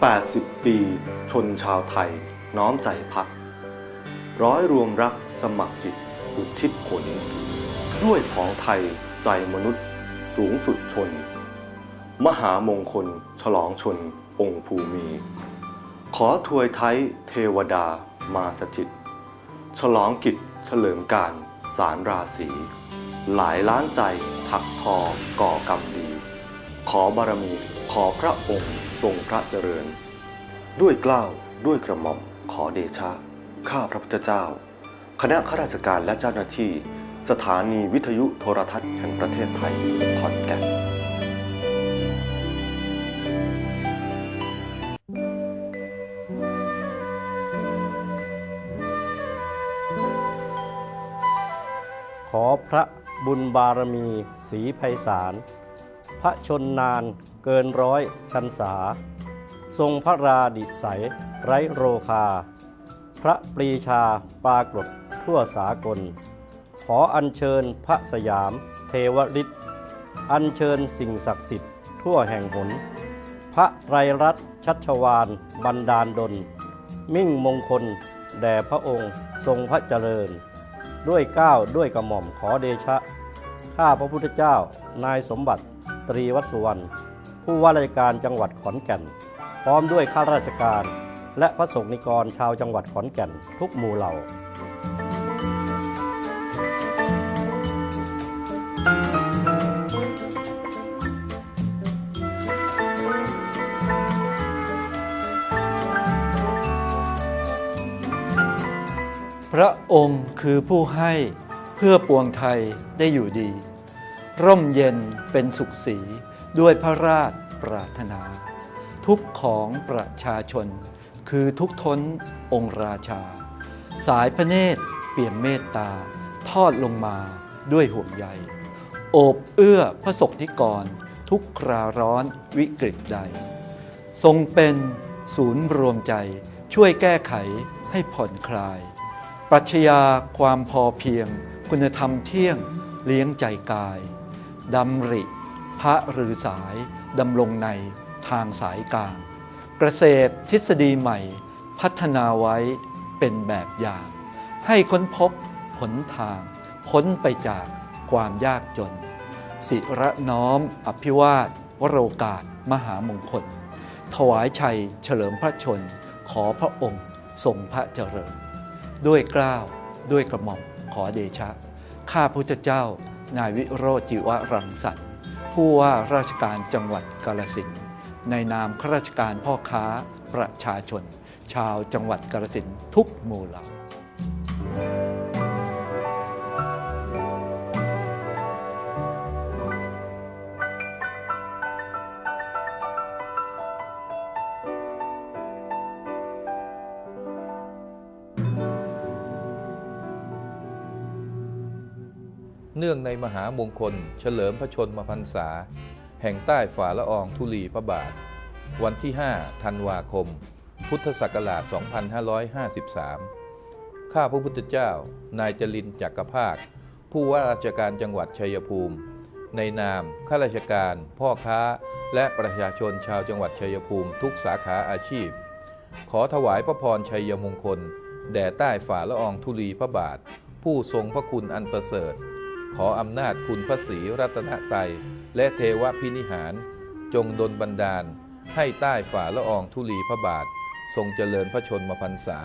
80 ปี ชนชาวไทย น้อมใจพัก ร้อยรวมรักสมัครจิต อุทิศผล ด้วยของไทยใจมนุษย์ สูงสุดชน มหามงคล ฉลองชน องค์ภูมิ ขอถวยไทยเทวดามาสถิต ฉลองกิจเฉลิมการสารราศีหลายล้านใจถักทอก่อกรรมดี ขอบารมีขอพระองค์ ทรงพระเจริญ ด้วยกล้าวด้วยกระหม่อมขอเดชะ ข้าพระพุทธเจ้า คณะข้าราชการและเจ้าหน้าที่ สถานีวิทยุโทรทัศน์แห่งประเทศไทยขอนแก่นขอพระบุญบารมีสีไพศาล พระชนนานเกินร้อยชันษา ทรงพระราดิใสยไร้โรคา พระปรีชาปรากฏทั่วสากล ขออัญเชิญพระสยามเทวฤทธิ์อัญเชิญสิ่งศักดิ์สิทธิ์ทั่วแห่งหน พระไตรรัตน์ชัชวานบันดาลดล มิ่งมงคล แด่พระองค์ทรงพระเจริญ ด้วยก้าวด้วยกระหม่อมขอเดชะ ข้าพระพุทธเจ้านายสมบัติ ตรีวัดสุวรรณผู้ว่าราชการจังหวัดขอนแก่น พร้อมด้วยข้าราชการ และพระสงฆ์นิกรชาวจังหวัดขอนแก่นทุกหมู่เหล่า พระองค์คือผู้ให้เพื่อปวงไทยได้อยู่ดี ร่มเย็นเป็นสุขสีด้วยพระราชปรารถนา ทุกของประชาชน คือทุกท้นองค์ราชา สายพระเนตรเปี่ยมเมตตา ทอดลงมาด้วยห่วงใยโอบเอื้อพระศกนิกร ทุกคราร้อนวิกฤตใด ทรงเป็นศูนย์รวมใจช่วยแก้ไขให้ผ่อนคลาย ปรัชญาความพอเพียง คุณธรรมเที่ยงเลี้ยงใจกาย ดำริ พระหรือสายดำรงในทางสายกลาง เกษตรทฤษฎีใหม่ พัฒนาไว้เป็นแบบอย่าง ให้ค้นพบหนทาง พ้นไปจากความยากจน สิระน้อมอภิวาทวโรกาสมหามงคล ถวายชัยเฉลิมพระชน ขอพระองค์ทรงพระเจริญ ด้วยกล้าวด้วยกระหม่อมขอเดชะ ข้าพุทธเจ้า นายวิโรจน์จิวรังสรรค์ผู้ว่าราชการจังหวัดกาลสินในนามข้าราชการพ่อค้าประชาชน ชาวจังหวัดกาลสินทุกหมู่เหล่า เนื่องในมหามงคล เฉลิมพระชนมพรรษา แห่งใต้ฝ่าละอองธุลีพระบาท วันที่ 5 ธันวาคม พุทธศักราช 2553 ข้าพระพุทธเจ้า นายจรินจักรภาค ผู้ว่าราชการจังหวัดชัยภูมิ ในนามข้าราชการ พ่อค้า และประชาชนชาวจังหวัดชัยภูมิทุกสาขาอาชีพ ขอถวายพระพรชัยมงคล แด่ใต้ฝ่าละอองธุลีพระบาท ผู้ทรงพระคุณอันประเสริฐ ขออำนาจคุณพระศรีรัตนตรัยและเทวพินิหาร จงดลบันดาล ให้ใต้ฝ่าละอองธุลีพระบาท ทรงเจริญพระชนมพรรษา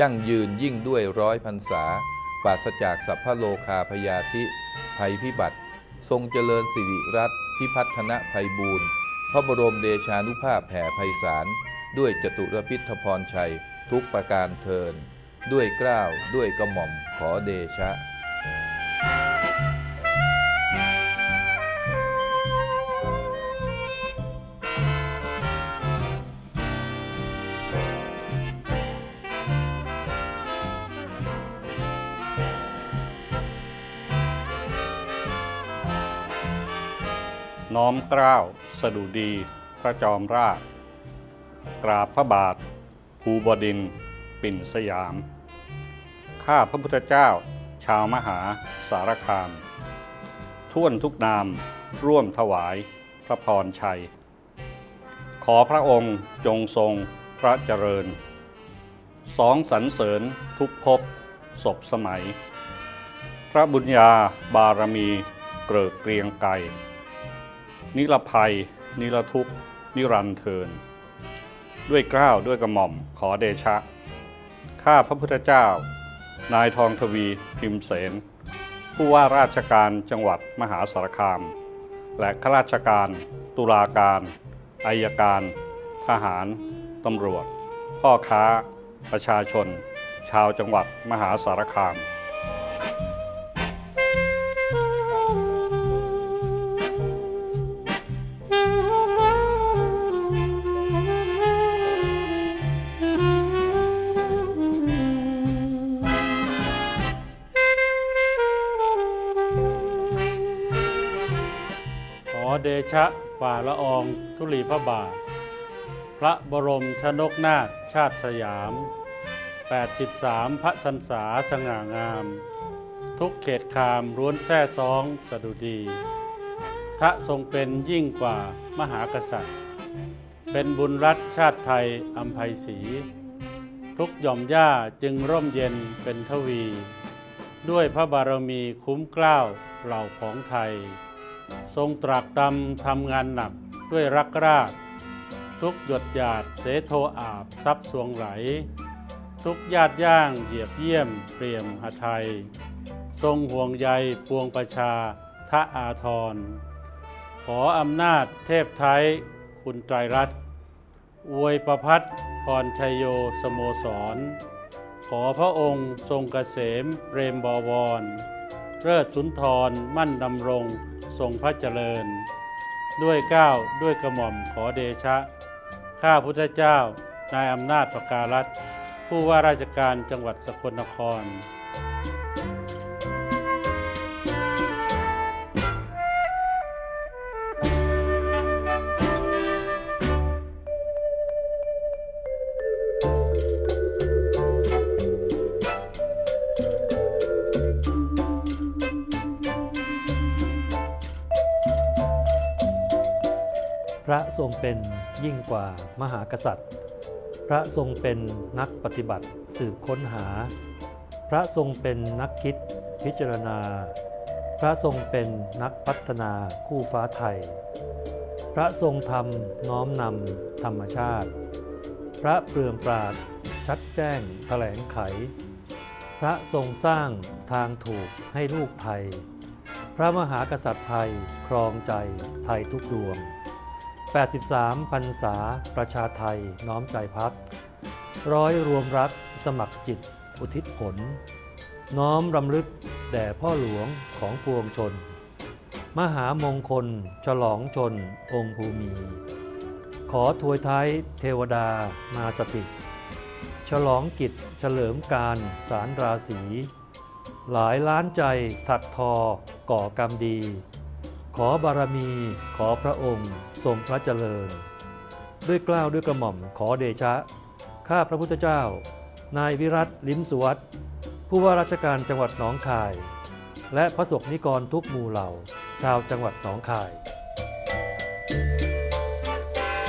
ยั่งยืนยิ่งด้วยร้อยพรรษาปราศจากสัพพโลคาพยาธิภัยพิบัติ ทรงเจริญสิริรัตพิพัฒนภัยบูรณ์พระบรมเดชานุภาพแผ่ไพศาลด้วยจตุรพิธพรชัย ทุกประการเทิน ด้วยกล้าวด้วยกระหม่อมขอเดชะ น้อมเกล้าวสดุดี พระจอมราชกราบพระบาท ภูบดินปิ่นสยาม ข้าพระพุทธเจ้า ชาวมหาสารคาม ท่วนทุกนามร่วมถวายพระพรชัย ขอพระองค์จงทรงพระเจริญ สองสรรเสริญทุกภพศพสมัย พระบุญญาบารมีเกริกเกรียงไกร นิรภัย นิรทุกข์นิรันเทิน ด้วยเกล้าวด้วยกระหม่อมขอเดชะ ข้าพระพุทธเจ้า นายทองทวีพิมพ์เสน ผู้ว่าราชการจังหวัดมหาสารคาม และข้าราชการ ตุลาการอายการ ทหาร ตำรวจ พ่อค้า ประชาชน ชาวจังหวัดมหาสารคาม เดชะฝ่าละอองธุลีพระบาท พระบรมชนกนาถชาติสยาม 83 พระชันษาสง่างาม ทุกเขตคามร้วนแท้ซองสดุดีทะทรงเป็นยิ่งกว่ามหากษัตริย์ เป็นบุญรัฐชาติไทยอัมภัยศรีทุกหย่อมย่าจึงร่มเย็นเป็นทวี ด้วยพระบารมีคุ้มเกล้าวเหล่าของไทย ทรงตรากตำทำงานหนักด้วยรักราก ทุกหยดหยาดเสโทอาบซับสวงไหล ทุกญาติย่างเหยียบเยี่ยมเปลี่ยมหไทย ทรงห่วงใยปวงประชาทะอาทร ขออำนาจเทพไทย คุณไตรรัตน์อวยประพัฒพรชัยโยสโมสร ขอพระองค์ทรงเกษมเปรมบวร เลิศสุนทรมั่นดำรง ทรงพระเจริญ ด้วยก้าวด้วยกระหม่อมขอเดชะ ข้าพุทธเจ้านายอำนาจประการรัฐผู้ว่าราชการจังหวัดสกลนคร ระทรงเป็นยิ่งกว่ามหากษัตริย์ พระทรงเป็นนักปฏิบัติสืบค้นหา พระทรงเป็นนักคิดพิจารณา พระทรงเป็นนักพัฒนาคู่ฟ้าไทย พระทรงธรรมน้อมนำธรรมชาติ พระเปลืองปราดชัดแจ้งแถลงไข พระทรงสร้างทางถูกให้ลูกไทย พระมหากษัตริย์ไทยครองใจไทยทุกดวง 83พรรษาประชาไทยน้อมใจพัก ร้อยรวมรักสมัครจิต อุทิศผล น้อมรำลึกแด่พ่อหลวงของปวงชน มหามงคล ฉลองชน องค์ภูมิขอถวยไทยเทวดามาสถิต ฉลองกิจเฉลิมการสารราศี หลายล้านใจถักทอก่อกรรมดี ขอบารมีขอพระองค์ ทรงพระเจริญ ด้วยกล้าวด้วยกระหม่อมขอเดชะ ข้าพระพุทธเจ้า นายวิรัตลิมสุวัตผู้ว่าราชการจังหวัดหนองคาย และพระสงฆ์นิกรทุกหมู่เหล่า ชาวจังหวัดหนองคาย